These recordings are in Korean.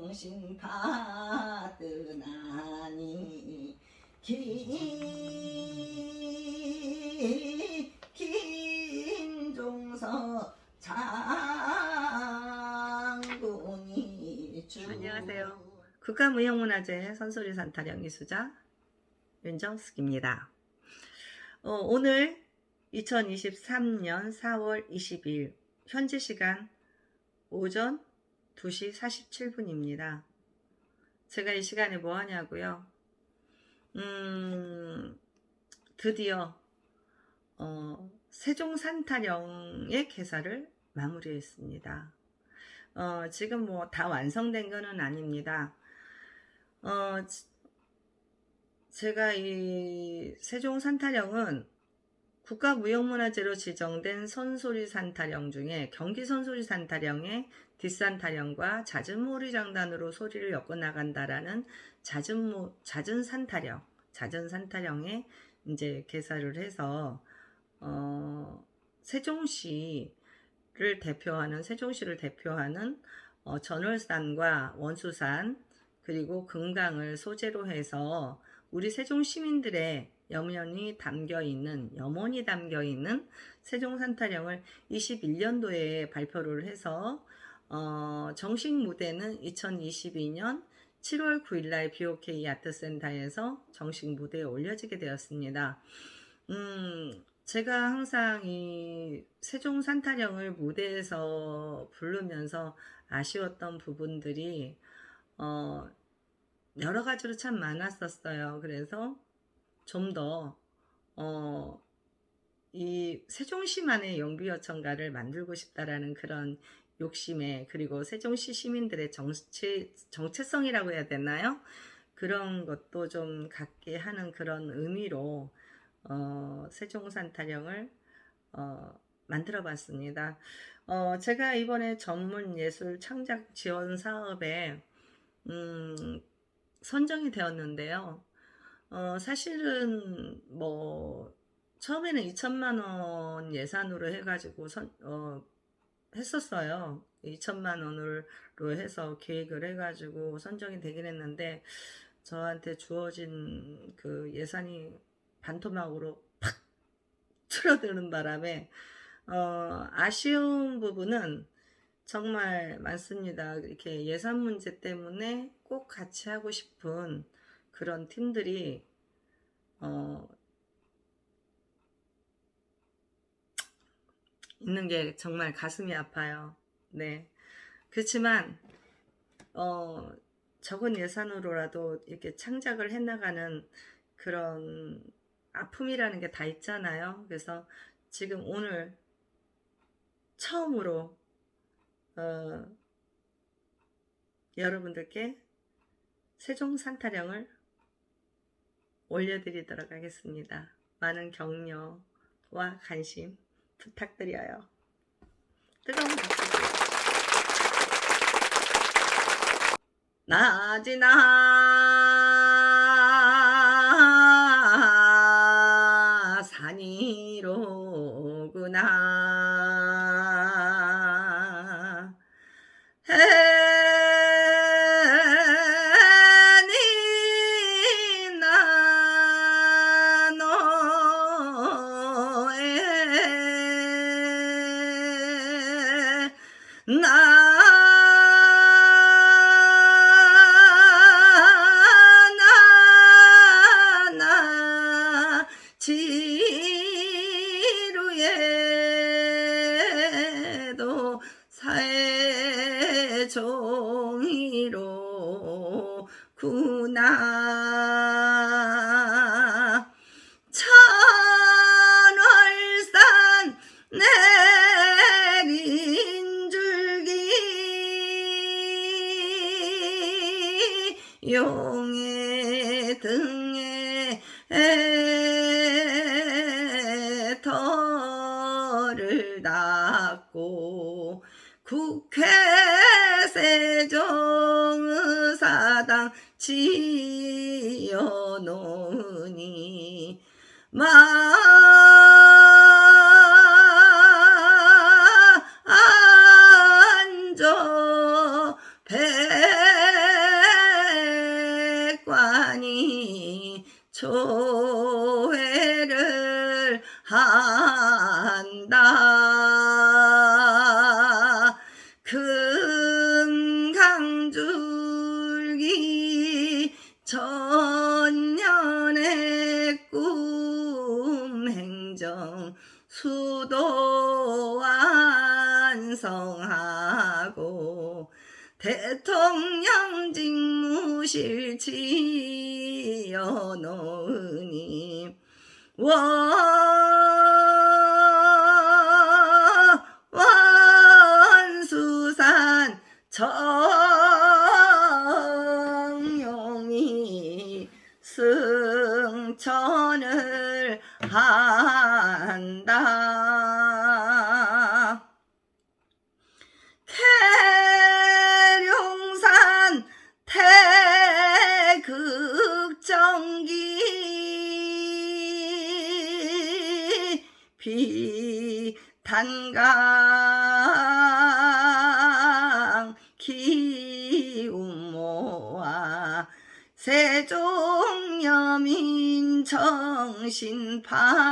정신 받으나니 기, 긴종서 장군이 주 안녕하세요. 국가무형문화재 선소리 산타령 이수자 윤정숙입니다. 어, 오늘 2023년 4월 20일 현재 시간 오전 2시 47분입니다. 제가 이 시간에 뭐 하냐고요? 음, 드디어 어, 세종산타령의 개사를 마무리했습니다. 어, 지금 뭐 다 완성된 거는 아닙니다. 어, 지- 제가 이 세종 산타령은 국가무형문화재로 지정된 선소리 산타령 중에 경기 선소리 산타령의 뒷산타령과 잦은 모리 장단으로 소리를 엮어 나간다라는 잦은 모 잦은 산타령, 잦은 산타령에 이제 개사를 해서 어, 세종시를 대표하는 세종시를 대표하는 어, 전월산과 원수산 그리고 금강을 소재로 해서 우리 세종 시민들의 염연이 담겨 있는 염원이 담겨 있는 세종 산타령을 21년도에 발표를 해서 어, 정식 무대는 2022년 7월 9일날 BOK 아트센터에서 정식 무대에 올려지게 되었습니다. 음, 제가 항상 이 세종 산타령을 무대에서 부르면서 아쉬웠던 부분들이 어, 여러 가지로 참 많았었어요. 그래서 좀 더, 어, 이 세종시만의 영비어천가를 만들고 싶다라는 그런 욕심에, 그리고 세종시 시민들의 정체, 정체성이라고 해야 되나요? 그런 것도 좀 갖게 하는 그런 의미로, 어, 세종산타령을, 어, 만들어 봤습니다. 어, 제가 이번에 전문 예술 창작 지원 사업에, 음, 선정이 되었는데요. 어, 사실은 뭐 처음에는 2천만 원 예산으로 해가지고 선, 어, 했었어요. 2천만 원으로 해서 계획을 해가지고 선정이 되긴 했는데 저한테 주어진 그 예산이 반토막으로 팍 줄어드는 바람에 어, 아쉬운 부분은 정말 많습니다. 이렇게 예산 문제 때문에 꼭 같이 하고 싶은 그런 팀들이 어, 있는 게 정말 가슴이 아파요. 네. 그렇지만 어, 적은 예산으로라도 이렇게 창작을 해나가는 그런 아픔이라는 게 다 있잖아요. 그래서 지금 오늘 처음으로 어, 여러분들께 세종 산타령을 올려드리도록 하겠습니다. 많은 격려와 관심 부탁드려요. 뜨거운 박수. 나지나 구 모여놓으니 만조 백관이 조회를 한다. 금강줄기 천년의 꿈 행정 수도 완성하고 대통령 직무실 지어놓으니 원 원수산 정용이 승천을 한다. 계룡산 태극정기 비단강 기우모아 세종여민 정신 받드나니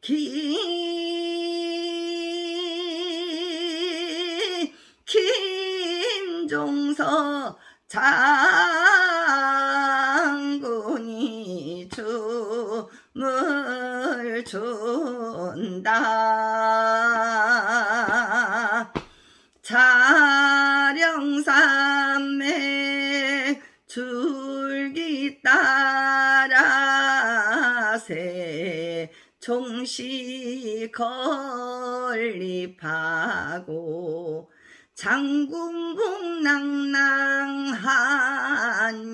기 김종서 장군이 춤을 춘다. 자령산맥 줄기 따라 새 종시 건립하고 장군봉 낭낭한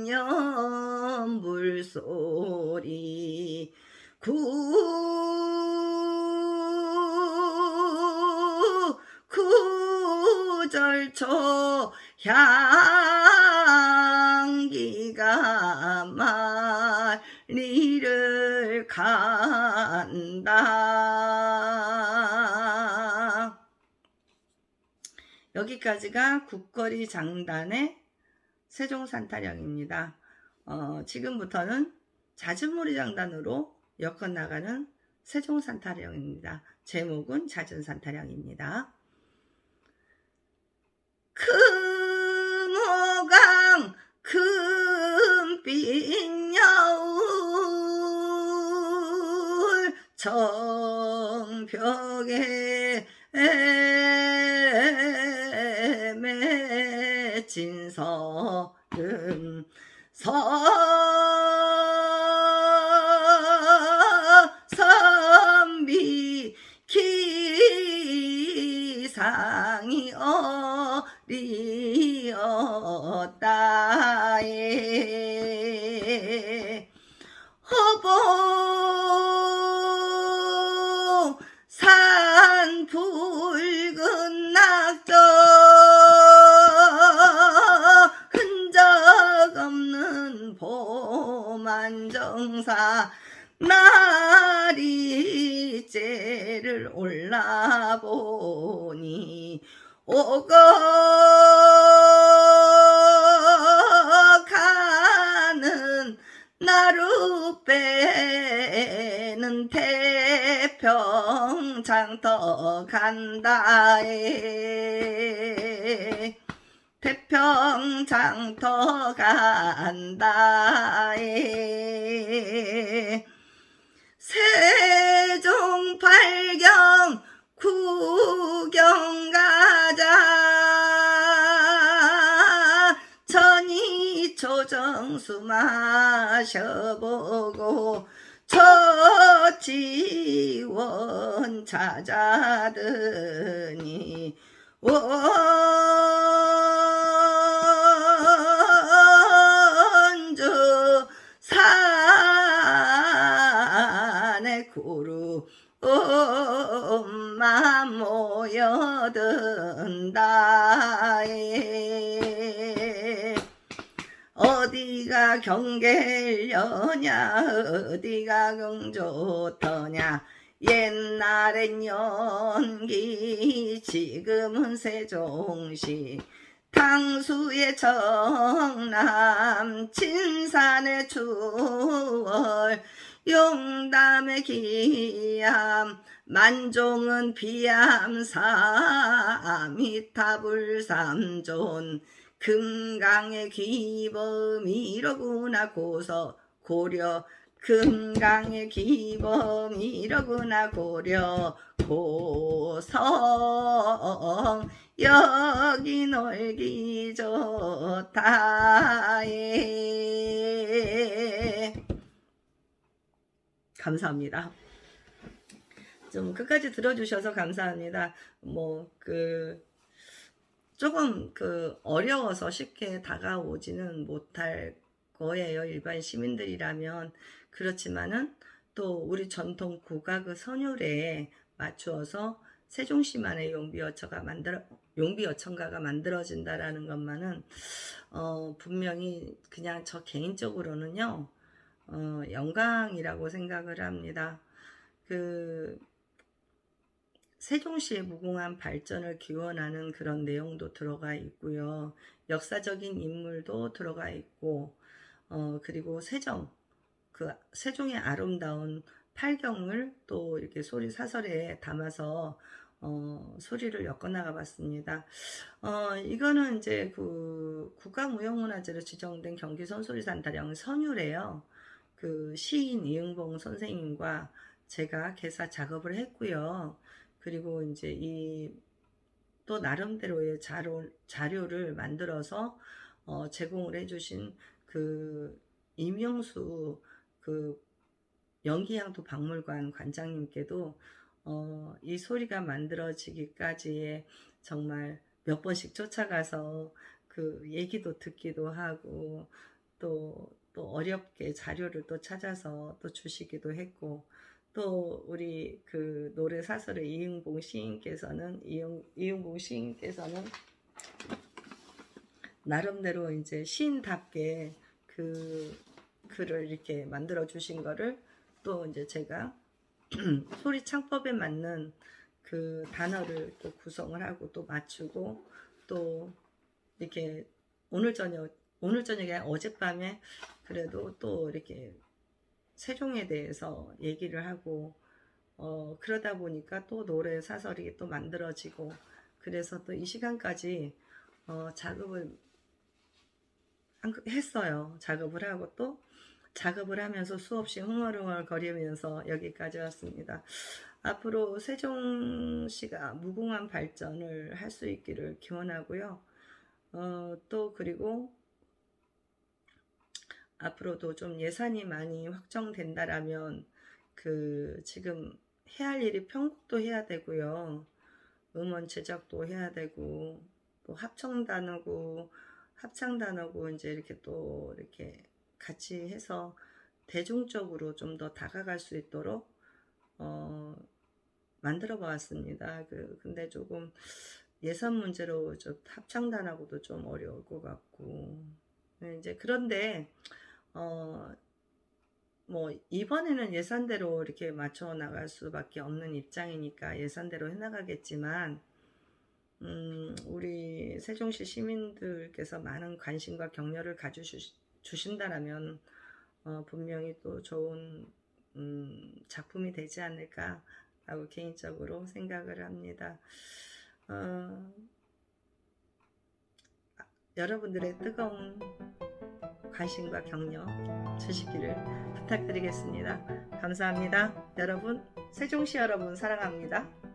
연물소리 구 구절초 향 말리를 간다. 여기까지가 국거리 장단의 세종산타령입니다. 어, 지금부터는 잦은무리 장단으로 엮어 나가는 세종산타령입니다. 제목은 잦은산타령입니다. 금호강 금빛 여 울 정벽에 맺힌 서름 서 선비 기상이 어리 봄안정사 나리째를 올라보니 오거가는 나룻배는 태평장터 간다에 태평장터 간다에. 세종 발경 구경 가자. 천이 조정수 마셔보고 처지원 찾아드니 원 경계려냐 어디가 경조터냐? 옛날엔 연기 지금은 세종시. 당수의 정남 진산의 추월. 용담의 기암 만종은 비암사 미타불삼존. 금강의 기범이로구나 고서 고려 금강의 기범이로구나 고려 고성 여기 놀기 좋다 예. 감사합니다. 좀 끝까지 들어주셔서 감사합니다. 뭐 그 조금 그 어려워서 쉽게 다가오지는 못할 거예요. 일반 시민들이라면 그렇지만은 또 우리 전통 국악의 선율에 맞추어서 세종시만의 용비어처가 만들어 용비어청가가 만들어진다라는 것만은 어 분명히 그냥 저 개인적으로는요 어 영광이라고 생각을 합니다. 그 세종시의 무궁한 발전을 기원하는 그런 내용도 들어가 있고요. 역사적인 인물도 들어가 있고, 어, 그리고 세종, 그 세종의 아름다운 팔경을 또 이렇게 소리 사설에 담아서 어, 소리를 엮어나가 봤습니다. 어, 이거는 이제 그 국가무형문화재로 지정된 경기 선소리산 다령 선율이에요. 그 시인 이응봉 선생님과 제가 개사 작업을 했고요. 그리고 이제 이 또 나름대로의 자료, 자료를 만들어서 어, 제공을 해주신 그 임영수 그 연기향토 박물관 관장님께도 어, 이 소리가 만들어지기까지의 정말 몇 번씩 쫓아가서 그 얘기도 듣기도 하고 또, 또 어렵게 자료를 또 찾아서 또 주시기도 했고 또 우리 그 노래 사설의 이응봉 시인께서는 이응, 이응봉 시인께서는 나름대로 이제 시인답게 그 글을 이렇게 만들어 주신 거를 또 이제 제가 소리 창법에 맞는 그 단어를 또 구성을 하고 또 맞추고 또 이렇게 오늘 저녁 오늘 저녁에 어젯밤에 그래도 또 이렇게 세종에 대해서 얘기를 하고 어 그러다 보니까 또 노래 사설이 또 만들어지고 그래서 또 이 시간까지 어 작업을 한- 했어요. 작업을 하고 또 작업을 하면서 수없이 흥얼흥얼 거리면서 여기까지 왔습니다. 앞으로 세종시가 무궁한 발전을 할 수 있기를 기원하고요. 어, 또 그리고 앞으로도 좀 예산이 많이 확정된다라면 그 지금 해야 할 일이 편곡도 해야 되고요. 음원 제작도 해야 되고 또 합청단하고 합창단하고 이제 이렇게 또 이렇게 같이 해서 대중적으로 좀 더 다가갈 수 있도록 어 만들어 보았습니다. 그 근데 조금 예산 문제로 저 합창단하고도 좀 어려울 것 같고 네, 이제 그런데 어 뭐 이번에는 예산대로 이렇게 맞춰 나갈 수밖에 없는 입장이니까 예산대로 해나가겠지만 음, 우리 세종시 시민들께서 많은 관심과 격려를 가져주신다라면 어, 분명히 또 좋은 음, 작품이 되지 않을까라고 개인적으로 생각을 합니다. 어, 아, 여러분들의 뜨거운 관심과 격려 주시기를 부탁드리겠습니다. 감사합니다. 여러분, 세종시 여러분 사랑합니다.